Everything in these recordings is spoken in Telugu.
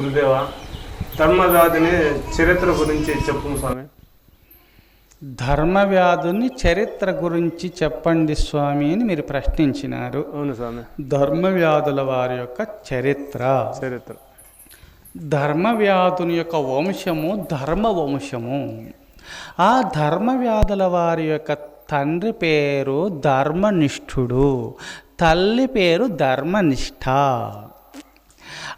గురుదేవ ధర్మవ్యాధిని చరిత్ర గురించి చెప్పు స్వామి. ధర్మవ్యాధుని చరిత్ర గురించి చెప్పండి స్వామి అని మీరు ప్రశ్నించినారు. అవును స్వామి. ధర్మవ్యాధుల వారి యొక్క చరిత్ర. చరిత్ర. ధర్మవ్యాధుని యొక్క వంశము ధర్మ వంశము ఆ ధర్మవ్యాధుల వారి యొక్క తండ్రి పేరు ధర్మనిష్ఠుడు తల్లి పేరు ధర్మనిష్ఠ.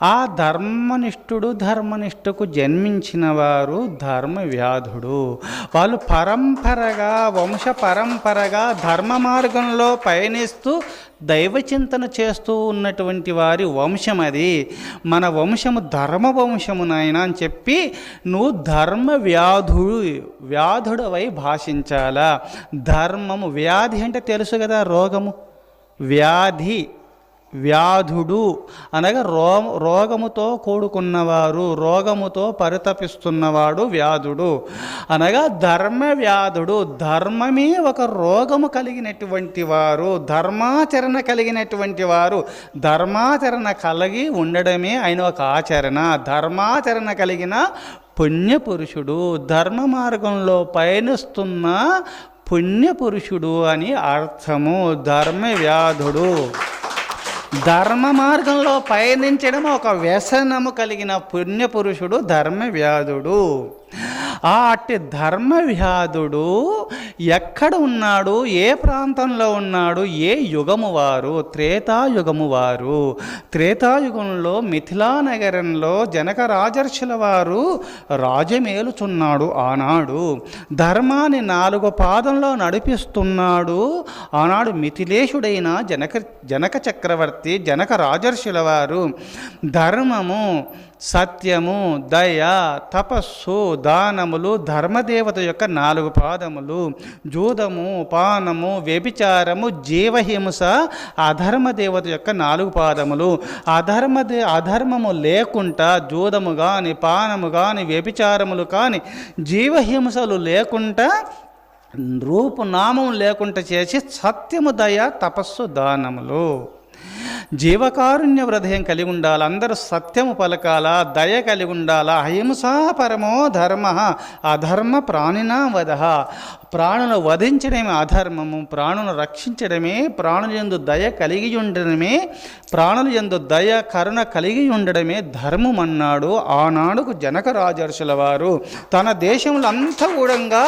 ఆ ధర్మనిష్ఠుడు ధర్మనిష్ఠకు జన్మించిన వారు ధర్మవ్యాధుడు. వాళ్ళు పరంపరగా వంశ పరంపరగా ధర్మ మార్గంలో పయనిస్తూ దైవచింతన చేస్తూ ఉన్నటువంటి వారి వంశం అది. మన వంశము ధర్మ వంశము నాయన అని చెప్పి నువ్వు ధర్మ వ్యాధుడు వ్యాధుడవై భాషించాలా. ధర్మము వ్యాధి అంటే తెలుసు కదా రోగము? వ్యాధి. వ్యాధుడు అనగా రో రోగముతో కూడుకున్నవారు రోగముతో పరితపిస్తున్నవాడు వ్యాధుడు. అనగా ధర్మ వ్యాధుడు ధర్మమే ఒక రోగము కలిగినటువంటి వారు ధర్మాచరణ కలిగినటువంటి వారు. ధర్మాచరణ కలిగి ఉండడమే ఆయన ఒక ఆచరణ. ధర్మాచరణ కలిగిన పుణ్యపురుషుడు ధర్మ మార్గంలో పయనిస్తున్న పుణ్యపురుషుడు అని అర్థము. ధర్మ వ్యాధుడు. ధర్మ మార్గంలో పయనించడం ఒక వ్యసనము కలిగిన పుణ్యపురుషుడు ధర్మ వ్యాధుడు ఆ అట్టి ధర్మవ్యాధుడు ఎక్కడ ఉన్నాడు? ఏ ప్రాంతంలో ఉన్నాడు? ఏ యుగము వారు? త్రేతాయుగము వారు. త్రేతాయుగంలో మిథిలా నగరంలో జనక రాజర్షుల వారు రాజమేలుచున్నాడు ఆనాడు. ధర్మాన్ని నాలుగు పాదంలో నడిపిస్తున్నాడు. ఆనాడు మిథిలేశుడైన జనక జనక చక్రవర్తి జనక రాజర్షుల వారు. ధర్మము సత్యము దయ తపస్సు దానములు ధర్మదేవత యొక్క నాలుగు పాదములు. జూదము పానము వ్యభిచారము జీవహింస అధర్మదేవత యొక్క నాలుగు పాదములు. అధర్మదే అధర్మము లేకుండా జూదము కానీ పానము కానీ వ్యభిచారములు కానీ జీవహింసలు లేకుండా రూపునామం లేకుండా చేసి సత్యము దయ తపస్సు దానములు. జీవకారుణ్య హృదయం కలిగి ఉండాలి అందరూ సత్యము పలకాల దయ కలిగి ఉండాల అహింసా పరమో ధర్మ అధర్మ ప్రాణినా వధ ప్రాణును వధించడమే అధర్మము ప్రాణును రక్షించడమే ప్రాణులందు దయ కలిగి ఉండడమే ప్రాణుల యందు దయ కరుణ కలిగి ఉండడమే ధర్మం అన్నాడు ఆనాడుకు జనక రాజర్షుల వారు తన దేశంలో అంతా కూడా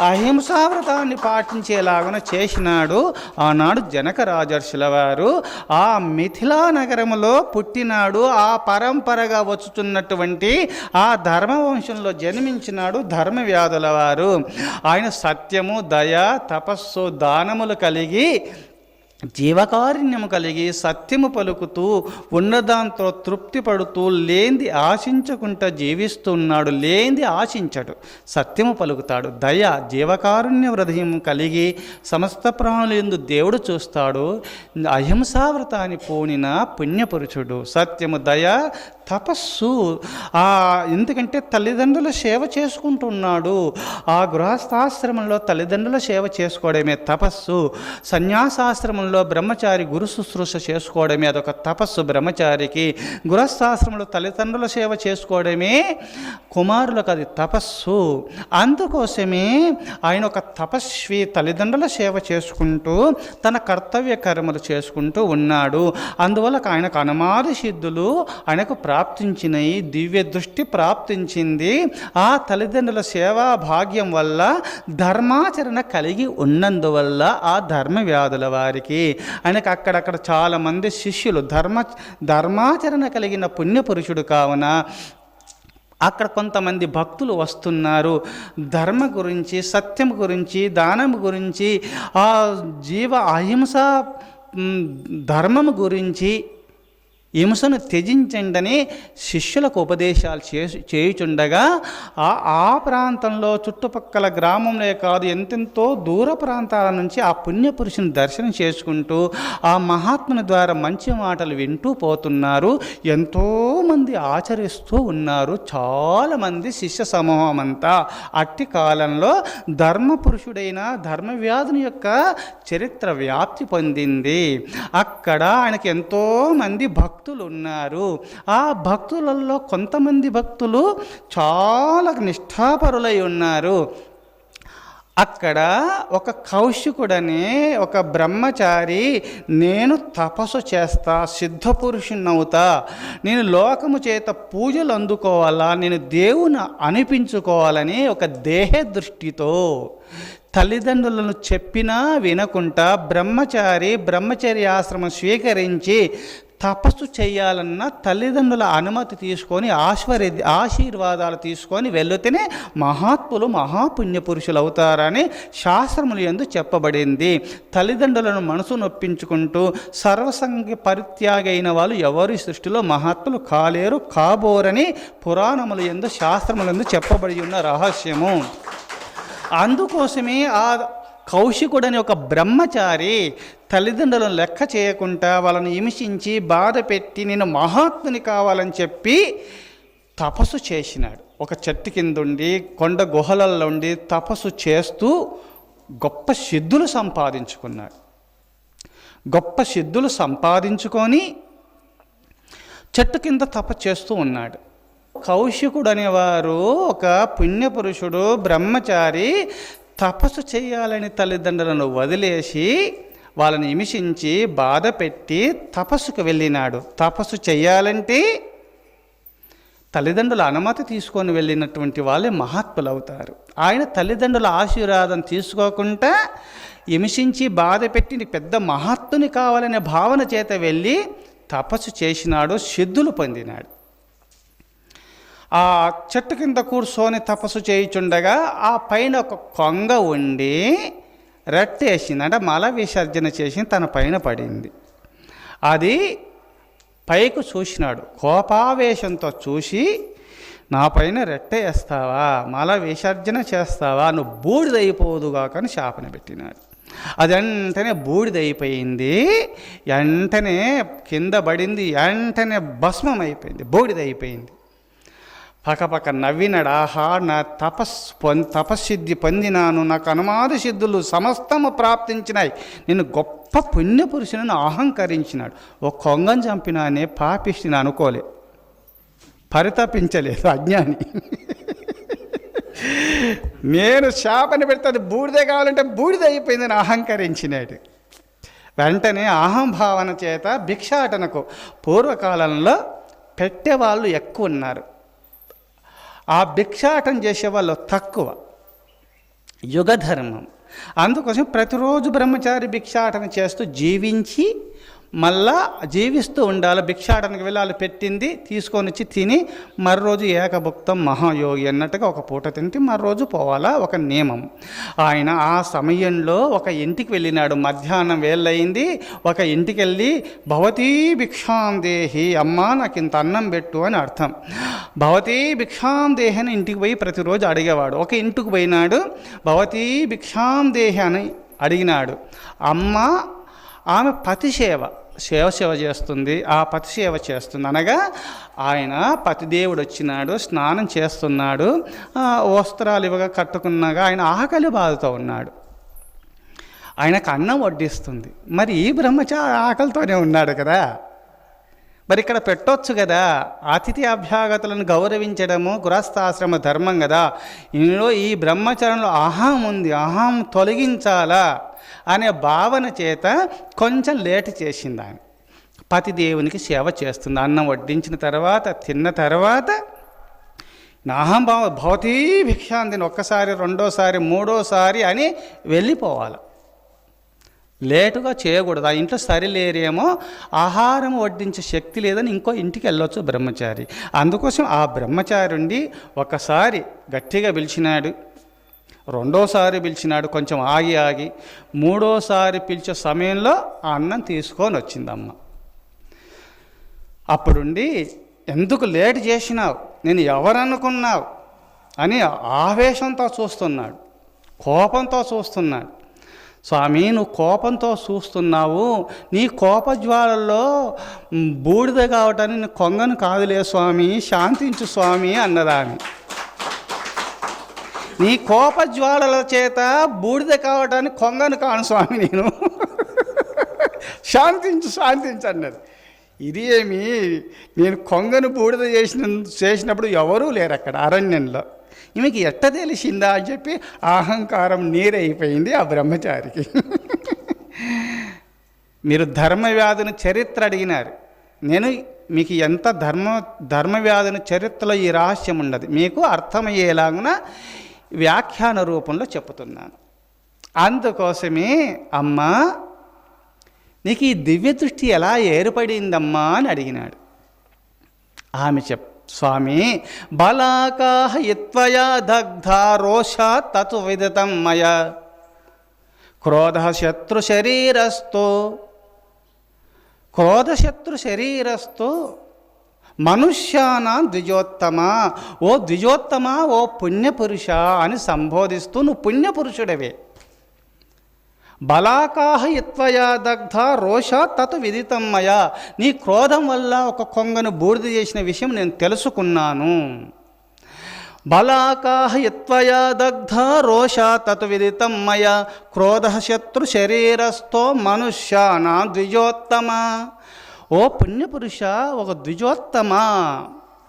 అహింసావ్రతాన్ని పాటించేలాగా చేసినాడు ఆనాడు జనక రాజర్షుల వారు ఆ మిథిలా నగరములో పుట్టినాడు ఆ పరంపరగా వచ్చుతున్నటువంటి ఆ ధర్మవంశంలో జన్మించినాడు ధర్మవ్యాధుల వారు ఆయన సత్యము దయ తపస్సు దానములు కలిగి జీవకారుణ్యము కలిగి సత్యము పలుకుతూ ఉన్నదాంతో తృప్తి పడుతూ లేంది ఆశించకుండా జీవిస్తున్నాడు లేంది ఆశించడు. సత్యము పలుకుతాడు. దయ జీవకారుణ్య హృదయం కలిగి సమస్త ప్రాణులు ఎందు దేవుడు చూస్తాడు. అహింసావ్రతాన్ని పూనిన పుణ్యపురుషుడు సత్యము దయ తపస్సు. ఆ ఎందుకంటే తల్లిదండ్రుల సేవ చేసుకుంటున్నాడు. ఆ గృహస్థాశ్రమంలో తల్లిదండ్రుల సేవ చేసుకోవడమే తపస్సు. సన్యాసాశ్రమంలో బ్రహ్మచారి గురు శుశ్రూష చేసుకోవడమే అదొక తపస్సు బ్రహ్మచారికి. గృహస్థాశ్రమంలో తల్లిదండ్రుల సేవ చేసుకోవడమే కుమారులకు అది తపస్సు. అందుకోసమే ఆయన ఒక తపస్వి తల్లిదండ్రుల సేవ చేసుకుంటూ తన కర్తవ్య కర్మలు చేసుకుంటూ ఉన్నాడు. అందువల్ల ఆయనకు అనుమాది సిద్ధులు ఆయనకు ప్రాప్తించినాయి దివ్య దృష్టి ప్రాప్తించింది. ఆ తల్లిదండ్రుల సేవా భాగ్యం వల్ల ధర్మాచరణ కలిగి ఉన్నందువల్ల ఆ ధర్మ వ్యాధుల వారికి. ఆయనకు అక్కడక్కడ చాలామంది శిష్యులు ధర్మ ధర్మాచరణ కలిగిన పుణ్యపురుషుడు కావున అక్కడ కొంతమంది భక్తులు వస్తున్నారు. ధర్మ గురించి సత్యం గురించి దానం గురించి ఆ జీవ అహింస ధర్మము గురించి హింసను త్యజించండని శిష్యులకు ఉపదేశాలు చేయుచుండగా ఆ ఆ ప్రాంతంలో చుట్టుపక్కల గ్రామంలో కాదు ఎంతెంతో దూర ప్రాంతాల నుంచి ఆ పుణ్యపురుషుని దర్శనం చేసుకుంటూ ఆ మహాత్ముని ద్వారా మంచి మాటలు వింటూ పోతున్నారు. ఎంతోమంది ఆచరిస్తూ ఉన్నారు. చాలామంది శిష్య సమూహం అంతా. అట్టి కాలంలో ధర్మపురుషుడైన ధర్మవ్యాధుని యొక్క చరిత్ర వ్యాప్తి పొందింది. అక్కడ ఆయనకి ఎంతోమంది భక్తులు భక్తులు ఉన్నారు ఆ భక్తులలో కొంతమంది భక్తులు చాలా నిష్ఠాపరులై ఉన్నారు. అక్కడ ఒక కౌశికుడనే ఒక బ్రహ్మచారి నేను తపస్సు చేస్తా సిద్ధపురుషునవుతా నేను లోకము చేత పూజలు అందుకోవాలా నేను దేవుని అనిపించుకోవాలని ఒక దేహ దృష్టితో తల్లిదండ్రులను చెప్పినా వినకుండా బ్రహ్మచారి బ్రహ్మచర్య ఆశ్రమం స్వీకరించి తపస్సు చేయాలన్నా తల్లిదండ్రుల అనుమతి తీసుకొని ఆశ్వర్ ఆశీర్వాదాలు తీసుకొని వెళ్తేనే మహాత్ములు మహాపుణ్యపురుషులు అవుతారని శాస్త్రములు ఎందు చెప్పబడింది. తల్లిదండ్రులను మనసు నొప్పించుకుంటూ సర్వసంగ పరిత్యాగైన వాళ్ళు ఎవరి? సృష్టిలో మహాత్ములు కాలేరు కాబోరని పురాణములు ఎందు శాస్త్రములందు చెప్పబడి ఉన్న రహస్యము. అందుకోసమే ఆ కౌశికుడని ఒక బ్రహ్మచారి తల్లిదండ్రులను లెక్క చేయకుండా వాళ్ళని హింసించి బాధ పెట్టి నేను మహాత్ముని కావాలని చెప్పి తపస్సు చేసినాడు. ఒక చెట్టు కింద ఉండి కొండ గుహలలో ఉండి తపస్సు చేస్తూ గొప్ప సిద్ధులు సంపాదించుకున్నాడు. గొప్ప సిద్ధులు సంపాదించుకొని చెట్టు కింద తప చేస్తూ ఉన్నాడు. కౌశికుడు అనేవారు ఒక పుణ్యపురుషుడు బ్రహ్మచారి తపస్సు చేయాలని తల్లిదండ్రులను వదిలేసి వాళ్ళని హింసించి బాధ పెట్టి తపస్సుకు వెళ్ళినాడు. తపస్సు చేయాలంటే తల్లిదండ్రుల అనుమతి తీసుకొని వెళ్ళినటువంటి వాళ్ళే మహాత్ములు అవుతారు ఆయన తల్లిదండ్రుల ఆశీర్వాదం తీసుకోకుండా హింసించి బాధ పెట్టి పెద్ద మహాత్ముని కావాలనే భావన చేత వెళ్ళి తపస్సు చేసినాడు సిద్ధులు పొందినాడు. ఆ చెట్టు కింద కూర్చొని తపస్సు చేయుచుండగా ఆ పైన ఒక కొంగ ఉండి రెట్టేసింది అంటే మల విసర్జన చేసి తన పైన పడింది. అది పైకి చూసినాడు. కోపావేశంతో చూసి నా పైన రెట్టేస్తావా మల విసర్జన చేస్తావా? నువ్వు బూడిదైపోదుగా కానీ శాపన పెట్టినాడు. అది వెంటనే బూడిదైపోయింది. వెంటనే కింద పడింది. వెంటనే భస్మం అయిపోయింది బూడిదైపోయింది. పక్కపక్క నవ్వినడాహా నా తపస్ పొం తపస్సిద్ధి పొందినాను. నాకు అనుమాద సిద్ధులు సమస్తము ప్రాప్తించినాయి. నేను గొప్ప పుణ్యపురుషులను అహంకరించినాడు. ఒక కొంగను చంపినానే పాపిష్టిని అనుకోలే. పరితపించలేదు అజ్ఞాని. నేను శాపని పెడితే అది బూడిద కావాలంటే బూడిద అయిపోయిందని అహంకరించినాడు. వెంటనే అహంభావన చేత భిక్షాటనకు పూర్వకాలంలో పెట్టేవాళ్ళు ఎక్కువ ఉన్నారు ఆ భిక్షాటం చేసేవాళ్ళు తక్కువ. యుగధర్మం. అందుకోసం ప్రతిరోజు బ్రహ్మచారి భిక్షాటన చేస్తూ జీవించి మళ్ళా జీవిస్తూ ఉండాలి భిక్షాటనకు వెళ్ళాలి పెట్టింది తీసుకొని వచ్చి తిని మరోజు రోజు ఏకభుక్తం మహాయోగి అన్నట్టుగా ఒక పూట తింటే మరో రోజు పోవాలా? ఒక నియమం. ఆయన ఆ సమయంలో ఒక ఇంటికి వెళ్ళినాడు. మధ్యాహ్నం వేళ్ళయింది. ఒక ఇంటికి వెళ్ళి భవతీ భిక్షాం దేహి అమ్మా నాకు ఇంత అన్నం పెట్టు అని అర్థం. భవతీ భిక్షాం దేహి అని ఇంటికి పోయి ప్రతిరోజు అడిగేవాడు. ఒక ఇంటికి పోయినాడు. భవతీ భిక్షాం దేహి అని అడిగినాడు. అమ్మ ఆమె పతిసేవ సేవ సేవ చేస్తుంది ఆ పతి సేవ చేస్తుంది. అనగా ఆయన పతిదేవుడు వచ్చినాడు స్నానం చేస్తున్నాడు వస్త్రాలు ఇవ్వగా కట్టుకున్నాగా ఆయన ఆకలి బాధతో ఉన్నాడు. ఆయనకు అన్నం వడ్డిస్తుంది. మరి ఈ బ్రహ్మచారి ఆకలితోనే ఉన్నాడు కదా. మరి ఇక్కడ పెట్టొచ్చు కదా. అతిథి అభ్యాగతులను గౌరవించడము గృహస్థాశ్రమ ధర్మం కదా. ఇందులో ఈ బ్రహ్మచరణలో అహం ఉంది అహం తొలగించాలా అనే భావన చేత కొంచెం లేట్ చేసింది ఆమె పతిదేవునికి సేవ చేస్తుంది. అన్నం వడ్డించిన తర్వాత తిన్న తర్వాత నాహంభావ భవతీ భిక్షాంతిని ఒక్కసారి రెండోసారి మూడోసారి అని వెళ్ళిపోవాలి. లేటుగా చేయకూడదు. ఆ ఇంట్లో సరిలేరేమో ఆహారం వడ్డించే శక్తి లేదని ఇంకో ఇంటికి వెళ్ళొచ్చు బ్రహ్మచారి. అందుకోసం ఆ బ్రహ్మచారి ఉండి ఒకసారి గట్టిగా పిలిచినాడు. రెండోసారి పిలిచినాడు కొంచెం ఆగి ఆగి. మూడోసారి పిలిచే సమయంలో ఆ అన్నం తీసుకొని వచ్చిందమ్మ. అప్పుడుండి ఎందుకు లేట్ చేసినావు? నేను ఎవరనుకున్నావు? అని ఆవేశంతో చూస్తున్నాడు. కోపంతో చూస్తున్నాడు. స్వామి నువ్వు కోపంతో చూస్తున్నావు. నీ కోపజ్వాలల్లో బూడిద కావటాన్ని నేను కొంగను కాదులే స్వామి శాంతించు స్వామి అన్నదాన్ని. నీ కోపజ్వాలల చేత బూడిద కావటాన్ని కొంగను కాను స్వామి నేను. శాంతించు శాంతించు అన్నది. ఇది ఏమి? నేను కొంగను బూడిద చేసిన చేసినప్పుడు ఎవరూ లేరు అక్కడ అరణ్యంలో. ఈమెకి ఎట్ట తెలిసిందా అని చెప్పి అహంకారం నీరైపోయింది ఆ బ్రహ్మచారికి. మీరు ధర్మవ్యాధిని చరిత్ర అడిగినారు. నేను మీకు ఎంత ధర్మ ధర్మవ్యాధిని చరిత్రలో ఈ రహస్యం ఉండదు మీకు అర్థమయ్యేలాగున వ్యాఖ్యాన రూపంలో చెప్తున్నాను. అందుకోసమే అమ్మా నీకు ఈ దివ్య దృష్టి ఎలా ఏర్పడిందమ్మా అని అడిగినాడు. ఆమె చెప్ స్వామి బలాకాహ యత్వయా దగ్ధ రోష తతు విదితం మయ. క్రోధ శత్రు శరీరస్తో క్రోధశత్రు శరీరస్తో మనుష్యానా ద్విజోత్తమ? ఓ ద్విజోత్తమ ఓ పుణ్యపురుష అని సంబోధిస్తూ నువ్వు పుణ్యపురుషుడవే. బలాకాహ ఇత్వయా దగ్ధ రోష తతు విదితం మయా. నీ క్రోధం వల్ల ఒక కొంగను బూడిద చేసిన విషయం నేను తెలుసుకున్నాను. బలాకాహ యత్వయా దగ్ధ రోష తతు విదితం మయ. క్రోధ శత్రు శరీరస్థో మనుష్యానా ద్విజోత్తమ. ఓ పుణ్యపురుష ఒక ద్విజోత్తమ?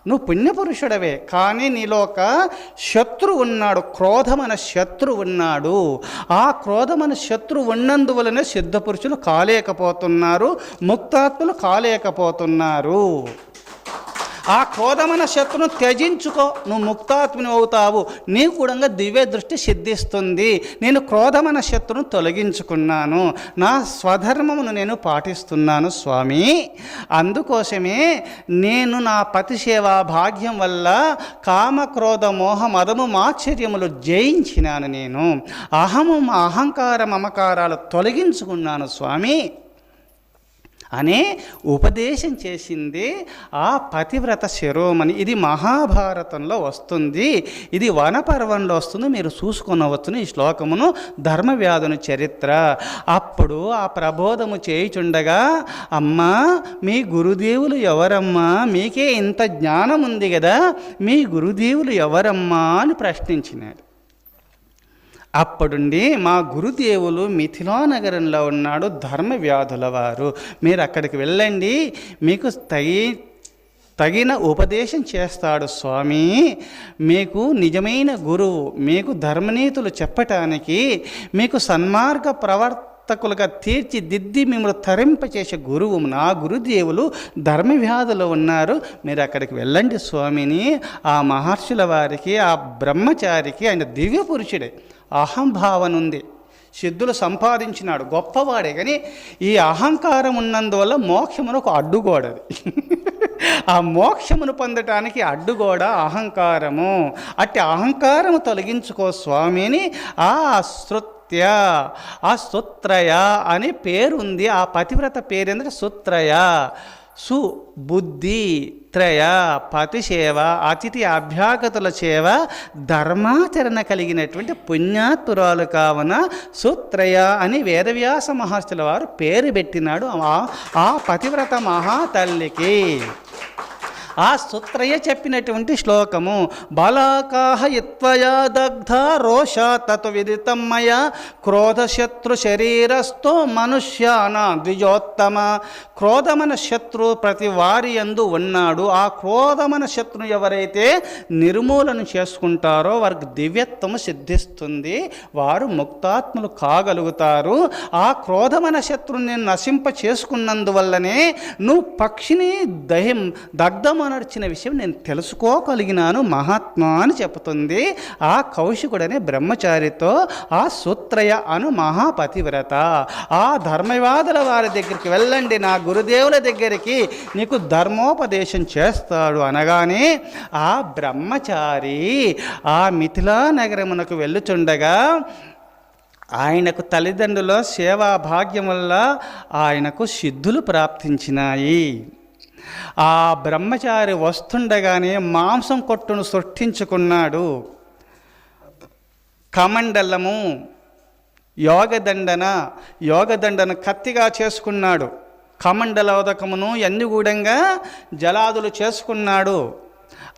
నువ్వు పుణ్యపురుషుడవే కానీ నీలో ఒక శత్రు ఉన్నాడు క్రోధమన శత్రు ఉన్నాడు. ఆ క్రోధమన శత్రు ఉన్నందువలనే సిద్ధపురుషులు కాలేకపోతున్నారు ముక్తాత్ములు కాలేకపోతున్నారు. ఆ క్రోధమైన శత్రును త్యజించుకో నువ్వు ముక్తాత్మని అవుతావు. నీ కూడా దివ్య దృష్టి సిద్ధిస్తుంది. నేను క్రోధమైన శత్రును తొలగించుకున్నాను. నా స్వధర్మమును నేను పాటిస్తున్నాను స్వామి. అందుకోసమే నేను నా పతి సేవా భాగ్యం వల్ల కామ క్రోధ మోహ మదము మాశ్చర్యములు జయించినాను నేను. అహము అహంకార మమకారాలు తొలగించుకున్నాను స్వామి. అనే ఉపదేశం చేసింది ఆ పతివ్రత శిరోమణి. ఇది మహాభారతంలో వస్తుంది. ఇది వనపర్వంలో వస్తుంది. మీరు చూసుకునవచ్చును ఈ శ్లోకమును. ధర్మవ్యాధుని చరిత్ర. అప్పుడు ఆ ప్రబోధము చేయుచుండగా అమ్మా మీ గురుదేవులు ఎవరమ్మా? మీకే ఇంత జ్ఞానం ఉంది కదా మీ గురుదేవులు ఎవరమ్మా? అని ప్రశ్నించినారు. అప్పుడుండి మా గురుదేవులు మిథిలా నగరంలో ఉన్నాడు ధర్మవ్యాధుల వారు మీరు అక్కడికి వెళ్ళండి మీకు తగి తగిన ఉపదేశం చేస్తాడు స్వామి. మీకు నిజమైన గురువు మీకు ధర్మనీతులు చెప్పటానికి మీకు సన్మార్గ ప్రవర్తకులుగా తీర్చిదిద్ది మిమ్మల్ని తరింపచేసే గురువు నా గురుదేవులు ధర్మవ్యాధులు ఉన్నారు. మీరు అక్కడికి వెళ్ళండి స్వామిని. ఆ మహర్షుల వారికి ఆ బ్రహ్మచారికి ఆయన దివ్య పురుషుడే అహంభావన ఉంది సిద్ధులు సంపాదించినాడు. గొప్పవాడే కానీ ఈ అహంకారం ఉన్నందువల్ల మోక్షమును ఒక అడ్డుగోడది. ఆ మోక్షమును పొందటానికి అడ్డుగోడ అహంకారము. అట్టి అహంకారము తొలగించుకో స్వామిని ఆ శృత్య ఆ సుత్రయ అనే పేరుంది. ఆ పతివ్రత పేరేంద్ర సుత్రయ సు బుద్ధి. త్రయ పతి సేవ అతిథి అభ్యాగతుల సేవ ధర్మాచరణ కలిగినటువంటి పుణ్యాతురాలు కావున సుత్రయ అని వేదవ్యాస మహర్షుల వారు పేరు పెట్టినాడు ఆ- ఆ పతివ్రత మహాతల్లికి. ఆ సుత్రయ చెప్పినటువంటి శ్లోకము. బాలాకాహ ఇత్వయా దగ్ధ రోష తత్ విదితం మయ క్రోధశత్రు శరీరస్థో మనుష్యాన ద్విజోత్తమ. క్రోధమన శత్రు ప్రతి వారి యందు ఉన్నాడు. ఆ క్రోధమన శత్రు ఎవరైతే నిర్మూలన చేసుకుంటారో వారికి దివ్యత్వము సిద్ధిస్తుంది. వారు ముక్తాత్ములు కాగలుగుతారు. ఆ క్రోధమన శత్రుని నశింప చేసుకున్నందువల్లనే నువ్వు పక్షిని దహం దగ్ధమనర్చిన విషయం నేను తెలుసుకోగలిగినాను మహాత్మా అని చెప్తుంది ఆ కౌశికుడనే బ్రహ్మచారితో ఆ సూత్రయ అను మహాపతివ్రత. ఆ ధర్మవాదుల వారి దగ్గరికి వెళ్ళండి నా గురుదేవుల దగ్గరికి నీకు ధర్మోపదేశం చేస్తాడు అనగానే ఆ బ్రహ్మచారి ఆ మిథిలా నగరమునకు వెళ్ళుచుండగా ఆయనకు తల్లిదండ్రుల సేవా భాగ్యం వల్ల ఆయనకు సిద్ధులు ప్రాప్తించినాయి. ఆ బ్రహ్మచారి వస్తుండగానే మాంసం కొట్టును సృష్టించుకున్నాడు. కమండలము యోగదండన యోగదండన కత్తిగా చేసుకున్నాడు. కమండలోదకమును ఎన్నిగూడంగా జలాదులు చేసుకున్నాడు.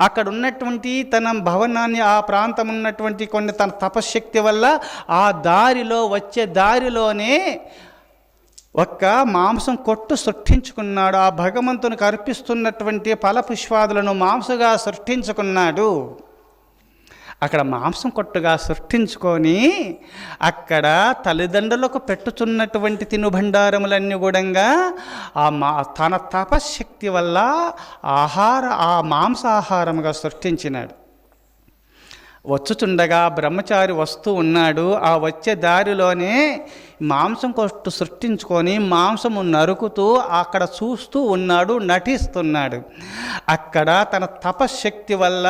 అక్కడ ఉన్నటువంటి తన భవనాన్ని ఆ ప్రాంతం ఉన్నటువంటి కొన్ని తన తపశ్శక్తి వల్ల ఆ దారిలో వచ్చే దారిలోనే ఒక్క మాంసం కొట్టు సృష్టించుకున్నాడు ఆ భగవంతునికి అర్పిస్తున్నటువంటి ఫలపుష్పాదులను మాంసగా సృష్టించుకున్నాడు. అక్కడ మాంసం కొట్టుగా సృష్టించుకొని అక్కడ తల్లిదండ్రులకు పెట్టుచున్నటువంటి తినుబండారములన్నీ కూడా ఆ మా తన తపశక్తి వల్ల ఆహార ఆ మాంసాహారముగా సృష్టించినాడు. వచ్చుచుండగా బ్రహ్మచారి వస్తూ ఉన్నాడు. ఆ వచ్చే దారిలోనే మాంసం కొట్టు సృష్టించుకొని మాంసము నరుకుతూ అక్కడ చూస్తూ ఉన్నాడు నటిస్తున్నాడు. అక్కడ తన తపశక్తి వల్ల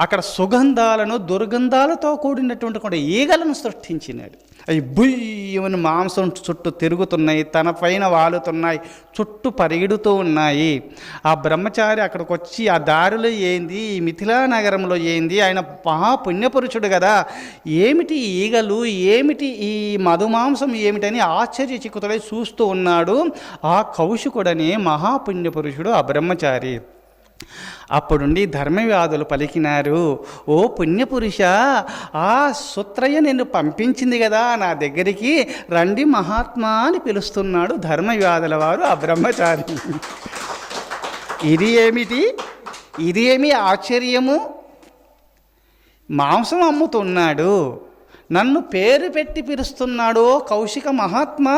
అక్కడ సుగంధాలను దుర్గంధాలతో కూడినటువంటి కూడా ఈగలను సృష్టించినాడు. అవి బుయ్యమని మాంసం చుట్టూ తిరుగుతున్నాయి తన పైన వాలుతున్నాయి చుట్టూ పరిగెడుతూ ఉన్నాయి. ఆ బ్రహ్మచారి అక్కడికి వచ్చి ఆ దారిలో ఏంది? ఈ మిథిలా నగరంలో ఏంది? ఆయన మహాపుణ్యపురుషుడు కదా. ఏమిటి ఈగలు? ఏమిటి ఈ మధుమాంసం? ఏమిటని ఆశ్చర్య ఆశ్చర్యచిక్కుతుడై చూస్తూ ఉన్నాడు. ఆ కౌశికుడనే మహాపుణ్యపురుషుడు ఆ బ్రహ్మచారి. అప్పుడుండి ధర్మవ్యాధులు పలికినారు. ఓ పుణ్యపురుష ఆ సుత్రయ్య నిన్ను పంపించింది కదా నా దగ్గరికి రండి మహాత్మా అని పిలుస్తున్నాడు ధర్మవ్యాధుల వారు ఆ బ్రహ్మచారి. ఇది ఏమిటి? ఇది ఏమి ఆశ్చర్యము? మాంసం అమ్ముతున్నాడు. నన్ను పేరు పెట్టి పిలుస్తున్నాడు ఓ కౌశిక మహాత్మా.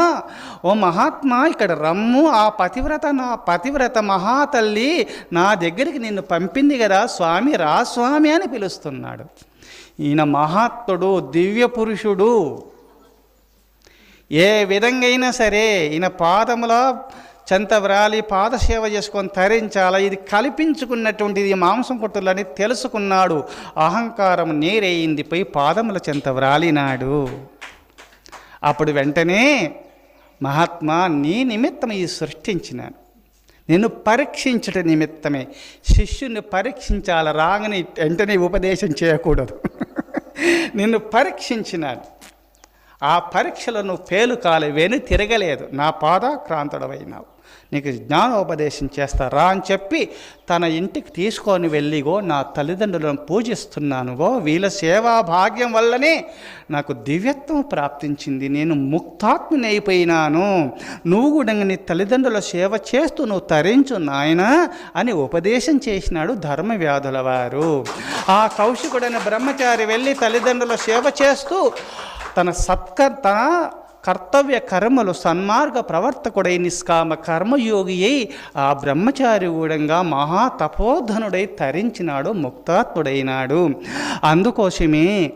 ఓ మహాత్మా ఇక్కడ రమ్ము ఆ పతివ్రత నా పతివ్రత మహాతల్లి. నా దగ్గరికి నిన్ను పంపింది కదా స్వామి రా స్వామి అని పిలుస్తున్నాడు. ఈయన మహాత్ముడు దివ్య పురుషుడు. ఏ విధంగా అయినా సరే ఈయన పాదముల చెంత వ్రాలి పాదసేవ చేసుకొని తరించాలా? ఇది కల్పించుకున్నటువంటిది మాంసం కొట్టులని తెలుసుకున్నాడు. అహంకారం నేరేయింది పోయి పాదముల చెంత వ్రాలినాడు అప్పుడు వెంటనే మహాత్మా నీ నిమిత్తం ఇది సృష్టించినాను. నిన్ను పరీక్షించట నిమిత్తమే. శిష్యుని పరీక్షించాల? రాగని వెంటనే ఉపదేశం చేయకూడదు. నిన్ను పరీక్షించినాను. ఆ పరీక్షలను పేలు కాలేవేని తిరగలేదు. నా పాదాక్రాంతుడవైనావు. నీకు జ్ఞానోపదేశం చేస్తారా అని చెప్పి తన ఇంటికి తీసుకొని వెళ్ళిగో నా తల్లిదండ్రులను పూజిస్తున్నానుగో వీళ్ళ సేవా భాగ్యం వల్లనే నాకు దివ్యత్వం ప్రాప్తించింది. నేను ముక్తాత్మని అయిపోయినాను. నువ్వు కూడా నీ తల్లిదండ్రుల సేవ చేస్తూ నువ్వు తరించు నాయన అని ఉపదేశం చేసినాడు ధర్మవ్యాధుల వారు. ఆ కౌశికుడైన బ్రహ్మచారి వెళ్ళి తల్లిదండ్రుల సేవ చేస్తూ తన సత్క తన కర్తవ్య కర్మలు సన్మార్గ ప్రవర్తకుడై నిష్కామ కర్మయోగి అయి ఆ బ్రహ్మచారి ఊడంగా మహాతపోధనుడై తరించినాడు ముక్తాత్ముడైనాడు. అందుకోసమే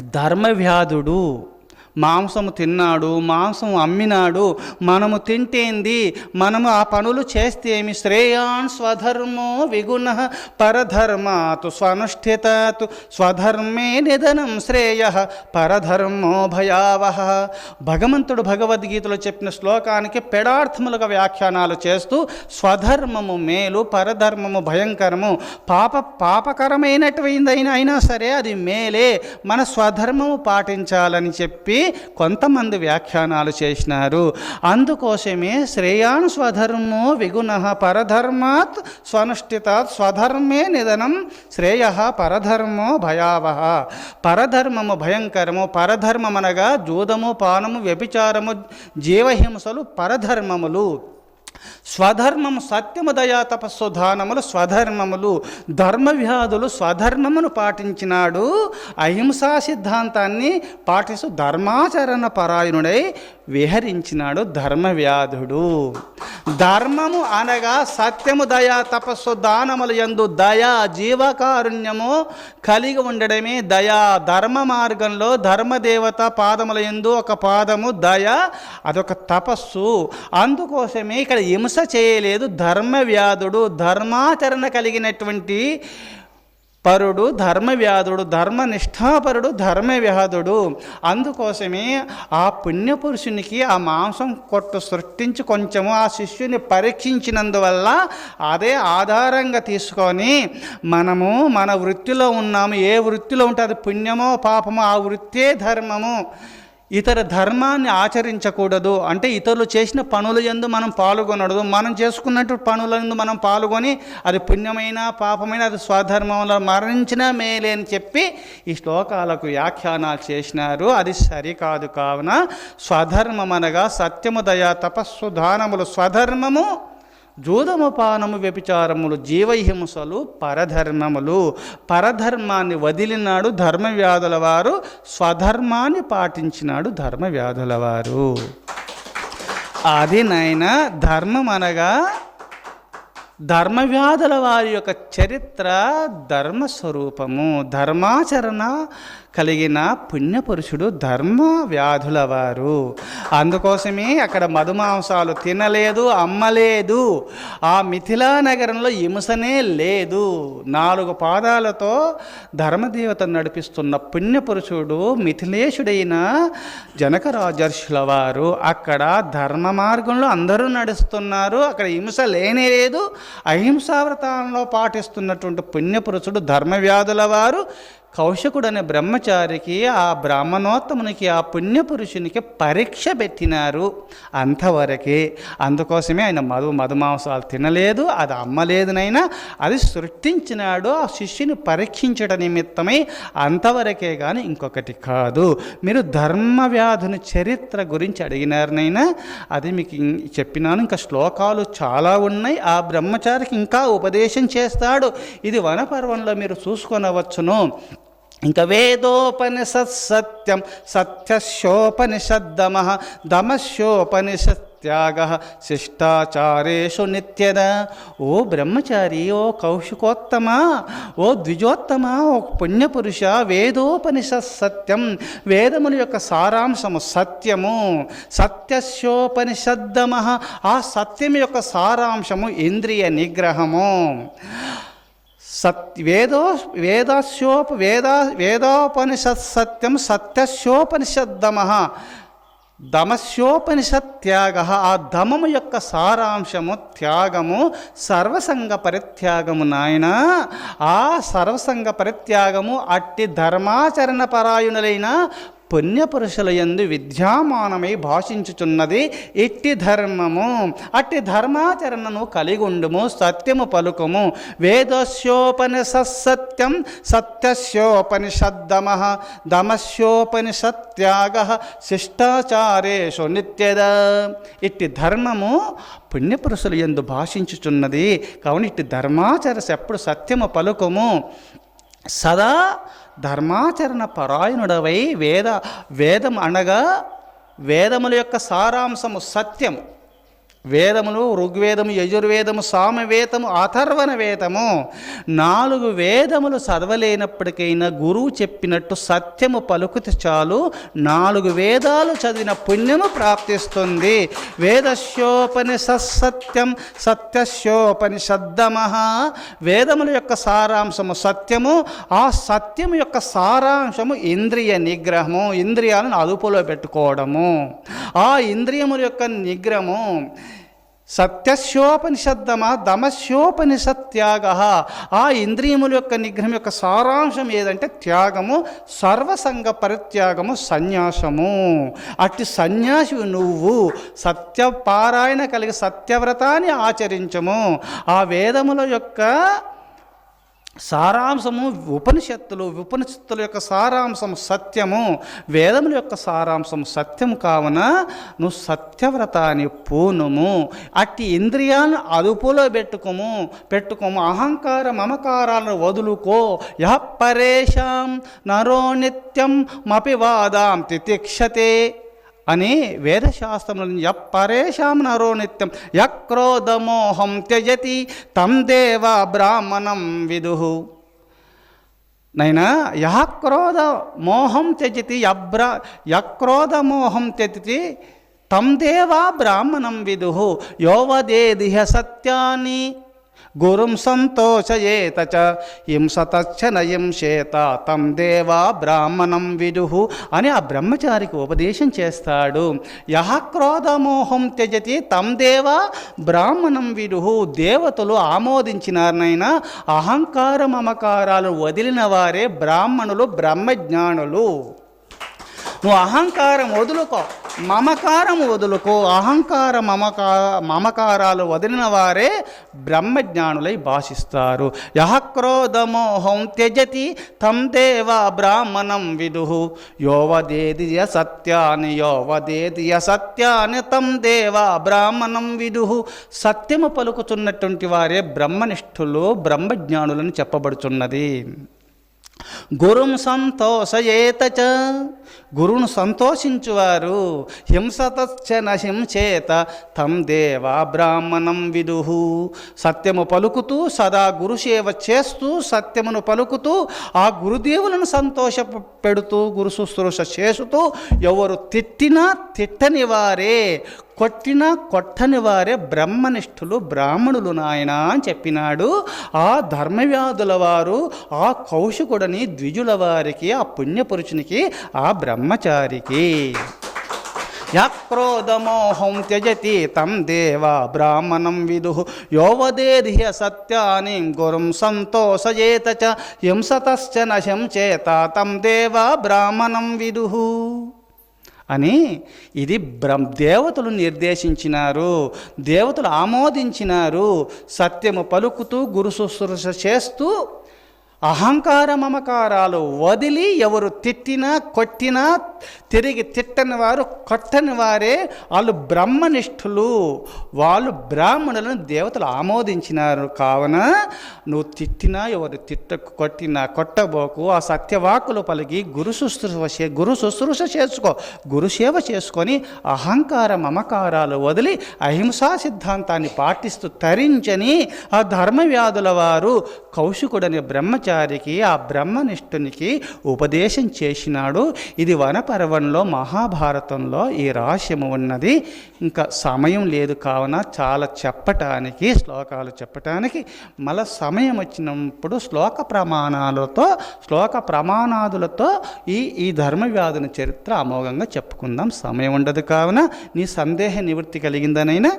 ధర్మవ్యాధుడు మాంసము తిన్నాడు మాంసం అమ్మినాడు మనము తింటేంది మనము ఆ పనులు చేస్తే ఏమి శ్రేయాన్ స్వధర్మో విగుణ పరధర్మాత్ స్వనుష్ఠితాతు స్వధర్మే నిధనం శ్రేయ పరధర్మో భయావహ. భగవంతుడు భగవద్గీతలో చెప్పిన శ్లోకానికి పెడార్థములుగా వ్యాఖ్యానాలు చేస్తూ స్వధర్మము మేలు పరధర్మము భయంకరము పాప పాపకరమైనటువంటిదైనా అయినా సరే అది మేలే మన స్వధర్మము పాటించాలని చెప్పి కొంతమంది వ్యాఖ్యానాలు చేసినారు. అందుకోసమే శ్రేయాన్ స్వధర్మో విగుణ పరధర్మాత్ స్వనుష్ఠితాత్ స్వధర్మే నిధనం శ్రేయ పరధర్మో భయావహ పరధర్మము భయంకరము పరధర్మమనగా జూదము పానము వ్యభిచారము జీవహింసలు పరధర్మములు. స్వధర్మము సత్యము దయా తపస్సు దానములు స్వధర్మములు ధర్మవ్యాధులు స్వధర్మమును పాటించినాడు. అహింసా సిద్ధాంతాన్ని పాటిస్తూ ధర్మాచరణ పరాయణుడై విహరించినాడు ధర్మవ్యాధుడు. ధర్మము అనగా సత్యము దయా తపస్సు దానములు ఎందు దయా జీవకారుణ్యము కలిగి ఉండడమే దయా. ధర్మ మార్గంలో ధర్మదేవత పాదముల ఎందు ఒక పాదము దయ అదొక తపస్సు. అందుకోసమే ఇక్కడ హింస చేయలేదు ధర్మవ్యాధుడు. ధర్మాచరణ కలిగినటువంటి పరుడు ధర్మవ్యాధుడు ధర్మనిష్ఠాపరుడు ధర్మవ్యాధుడు. అందుకోసమే ఆ పుణ్యపురుషునికి ఆ మాంసం కొట్టు సృష్టించి కొంచెము ఆ శిష్యుని పరీక్షించినందువల్ల అదే ఆధారంగా తీసుకొని మనము మన వృత్తిలో ఉన్నాము. ఏ వృత్తిలో ఉంటే అది పుణ్యమో పాపమో ఆ వృత్తే ధర్మము. ఇతర ధర్మాన్ని ఆచరించకూడదు. అంటే ఇతరులు చేసిన పనుల ఎందు మనం పాల్గొనడదు మనం చేసుకున్నట్టు పనుల ఎందు మనం పాల్గొని అది పుణ్యమైన పాపమైన అది స్వధర్మంలో మరణించిన మేలే అని చెప్పి ఈ శ్లోకాలకు వ్యాఖ్యానాలు చేసినారు. అది సరికాదు కావున స్వధర్మం అనగా సత్యము దయ తపస్సు దానములు స్వధర్మము జూదముపానము వ్యభిచారములు జీవహింసలు పరధర్మములు. పరధర్మాన్ని వదిలినాడు ధర్మవ్యాధుల వారు స్వధర్మాన్ని పాటించినాడు ధర్మవ్యాధుల వారు. అది నాయన ధర్మం అనగా ధర్మవ్యాధుల వారి యొక్క చరిత్ర ధర్మస్వరూపము ధర్మాచరణ కలిగిన పుణ్యపురుషుడు ధర్మ వ్యాధుల వారు అందుకోసమే అక్కడ మధుమాంసాలు తినలేదు అమ్మలేదు. ఆ మిథిలా నగరంలో హింసనే లేదు. నాలుగు పాదాలతో ధర్మదేవత నడిపిస్తున్న పుణ్యపురుషుడు మిథిలేశుడైన జనక రాజర్షుల వారు అక్కడ ధర్మ మార్గంలో అందరూ నడుస్తున్నారు. అక్కడ హింస లేనే లేదు. అహింసావ్రతంలో పాటిస్తున్నటువంటి పుణ్యపురుషుడు ధర్మవ్యాధుల వారు కౌశకుడనే బ్రహ్మచారికి ఆ బ్రాహ్మణోత్తమునికి ఆ పుణ్యపురుషునికి పరీక్ష పెట్టినారు అంతవరకే. అందుకోసమే ఆయన మధు మధుమాంసాలు తినలేదు అది అమ్మలేదునైనా అది సృష్టించినాడు ఆ శిష్యుని పరీక్షించడం నిమిత్తమై అంతవరకే కానీ ఇంకొకటి కాదు. మీరు ధర్మవ్యాధుని చరిత్ర గురించి అడిగినారనైనా అది మీకు చెప్పినాను. ఇంకా శ్లోకాలు చాలా ఉన్నాయి. ఆ బ్రహ్మచారికి ఇంకా ఉపదేశం చేస్తాడు. ఇది వనపర్వంలో మీరు చూసుకొనవచ్చును. ఇంకా వేదోపనిషత్ సత్యం సత్యశోపనిషద్దమ దమశోపనిషత్ త్యాగ శిష్టాచారేషు నిత్యద. ఓ బ్రహ్మచారి ఓ కౌశికోత్తమ ఓ ద్విజోత్తమ ఓ పుణ్యపురుష వేదోపనిషత్ సత్యం వేదముల యొక్క సారాంశము సత్యము సత్యశోపనిషద్దమ ఆ సత్యం యొక్క సారాంశము ఇంద్రియ నిగ్రహము. సత్ వేదో వేదాస్యోప వేద వేదోపనిషత్ సత్యం సత్యశోపనిషద్దమ దమస్యోపనిషత్ త్యాగ ఆ దమము యొక్క సారాంశము త్యాగము సర్వసంగ పరిత్యాగము నాయన. ఆ సర్వసంగ పరిత్యాగము అట్టి ధర్మాచరణ పరాయణులైన పుణ్యపురుషుల యందు విద్యామానమై భాషించుచున్నది ఇట్టి ధర్మము. అట్టి ధర్మాచరణను కలిగి ఉండుము సత్యము పలుకుము. వేదస్యోపనిషత్సత్యం సత్యస్యోపనిషద్దమ దమస్యోపనిషత్యాగ శిష్టాచారేషు నిత్యద. ఇట్టి ధర్మము పుణ్యపురుషులు ఎందు భాషించుచున్నది. కావున ఇట్టి ధర్మాచరస ఎప్పుడు సత్యము పలుకుము. సదా ధర్మాచరణ పరాయణుడవై వేద వేదం అనగా వేదముల యొక్క సారాంశము సత్యం వేదములు ఋగ్వేదము యజుర్వేదము సామవేదము అథర్వణ వేదము నాలుగు వేదములు చదవలేనప్పటికైనా గురువు చెప్పినట్టు సత్యము పలుకుతే చాలు నాలుగు వేదాలు చదివిన పుణ్యము ప్రాప్తిస్తుంది. వేదస్యోపనిషత్సత్యం సత్యస్యోపనిషద్దమ వేదముల యొక్క సారాంశము సత్యము ఆ సత్యము యొక్క సారాంశము ఇంద్రియ నిగ్రహము ఇంద్రియాలను అదుపులో పెట్టుకోవడము. ఆ ఇంద్రియముల యొక్క నిగ్రహము సత్యస్యోపనిషద్దమ? దమస్యోపనిషత్యాగ ఆ ఇంద్రియముల యొక్క నిగ్రహం యొక్క సారాంశం ఏదంటే త్యాగము సర్వసంగ పరిత్యాగము సన్యాసము. అట్టి సన్యాసి నువ్వు సత్యపారాయణ కలిగి సత్యవ్రతాన్ని ఆచరించము. ఆ వేదముల యొక్క సారాంశము ఉపనిషత్తులు ఉపనిషత్తుల యొక్క సారాంశం సత్యము వేదముల యొక్క సారాంశం సత్యము కావున నువ్వు సత్యవ్రతాన్ని పూనుము. అట్టి ఇంద్రియాలను అదుపులో పెట్టుకోము పెట్టుకోము అహంకార మమకారాలను వదులుకో. యహ పరేషాం నరో నిత్యం మపి వాదాం తితిక్షతే. అని వేదశాస్త్రములను యపరేషాం నరో నిత్యం యక్రోధమోహం త్యజతి తం దేవ బ్రాహ్మణం విదుహు నైనా యక్రోధ మోహం త్యజతి యబ్రా యక్రోధ మోహం త్యజతి తం దేవా బ్రాహ్మణం విదు. యోవదేదిహ సత్యాన్ని గురుం సంతోషయేత చ. హింసతచ్చ నయింశేత తం దేవా బ్రాహ్మణం విదుహు అని ఆ బ్రహ్మచారికి ఉపదేశం చేస్తాడు. యహ క్రోధమోహం త్యజతి తం దేవా బ్రాహ్మణం విదుహు. దేవతలు ఆమోదించినారనైనా అహంకార మమకారాలు వదిలిన వారే బ్రాహ్మణులు బ్రహ్మజ్ఞానులు. నువ్వు అహంకారం వదులుకో మమకారం వదులుకో. అహంకార మమకా మమకారాలు వదిలిన వారే బ్రహ్మజ్ఞానులై భాషిస్తారు. యహక్రోధమోహం త్యజతి తం దేవ బ్రాహ్మణం విదు. యోవదేది య సత్యాని యోవదేది య తం దేవ బ్రాహ్మణం విదు. సత్యము పలుకుతున్నటువంటి వారే బ్రహ్మనిష్ఠులు బ్రహ్మజ్ఞానులని చెప్పబడుచున్నది. గురుం సంతోషయేత చ గురువును సంతోషించువారు. హింసతశ్చ నహించేత తం దేవా బ్రాహ్మణం విదుహు సత్యము పలుకుతూ సదా గురుసేవ చేస్తూ సత్యమును పలుకుతూ ఆ గురుదేవులను సంతోష పెడుతూ గురు శుశ్రూష చేస్తూ ఎవరు తిట్టినా తిట్టని వారే కొట్టినా కొట్టని వారే బ్రహ్మనిష్ఠులు బ్రాహ్మణులు నాయన అని చెప్పినాడు. ఆ ధర్మవ్యాధుల వారు ఆ కౌశికుడని ద్విజుల వారికి ఆ పుణ్యపురుషునికి ఆ బ్రహ్మచారికి. యక్రోధమోహం త్యజతి తం దేవ బ్రాహ్మణం విదు. యోవదేర్హ్య సత్యాని గురుం సంతోషయేత చ హింసతశ్చ నశం చేత తం దేవ బ్రాహ్మణం విదు. అని ఇది బ్రహ్మ దేవతలు నిర్దేశించినారు దేవతలు ఆమోదించినారు సత్యము పలుకుతూ గురు శుశ్రూష చేస్తూ అహంకార మమకారాలు వదిలి ఎవరు తిట్టినా కొట్టినా తిరిగి తిట్టని వారు కొట్టని వారే వాళ్ళు బ్రహ్మనిష్ఠులు. వాళ్ళు బ్రాహ్మణులను దేవతలు ఆమోదించినారు. కావున నువ్వు తిట్టినా ఎవరు తిట్ట కొట్టినా కొట్టబోకు. ఆ సత్యవాకులు పలికి గురు శుశ్రూష గురు శుశ్రూష చేసుకో. గురుసేవ చేసుకొని అహంకార మమకారాలు వదిలి అహింసా సిద్ధాంతాన్ని పాటిస్తూ తరించని ఆ ధర్మవ్యాధుల వారు కౌశికుడని బ్రహ్మచారికి ఆ బ్రహ్మనిష్ఠునికి ఉపదేశం చేసినాడు. ఇది వనపర్వంలో మహాభారతంలో ఈ రహస్యము ఉన్నది. ఇంకా సమయం లేదు కావున చాలా చెప్పటానికి శ్లోకాలు చెప్పటానికి మళ్ళా సమయం వచ్చినప్పుడు శ్లోక ప్రమాణాలతో శ్లోక ప్రమాణాదులతో ఈ ఈ ధర్మవ్యాధుని చరిత్ర అమోఘంగా చెప్పుకుందాం. సమయం ఉండదు కావున నీ సందేహ నివృత్తి కలిగిందనైనా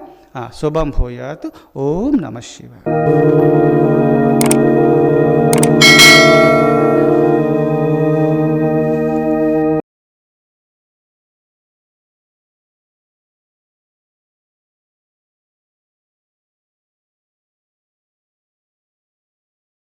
శుభం భూయాత్. ఓం నమ శివ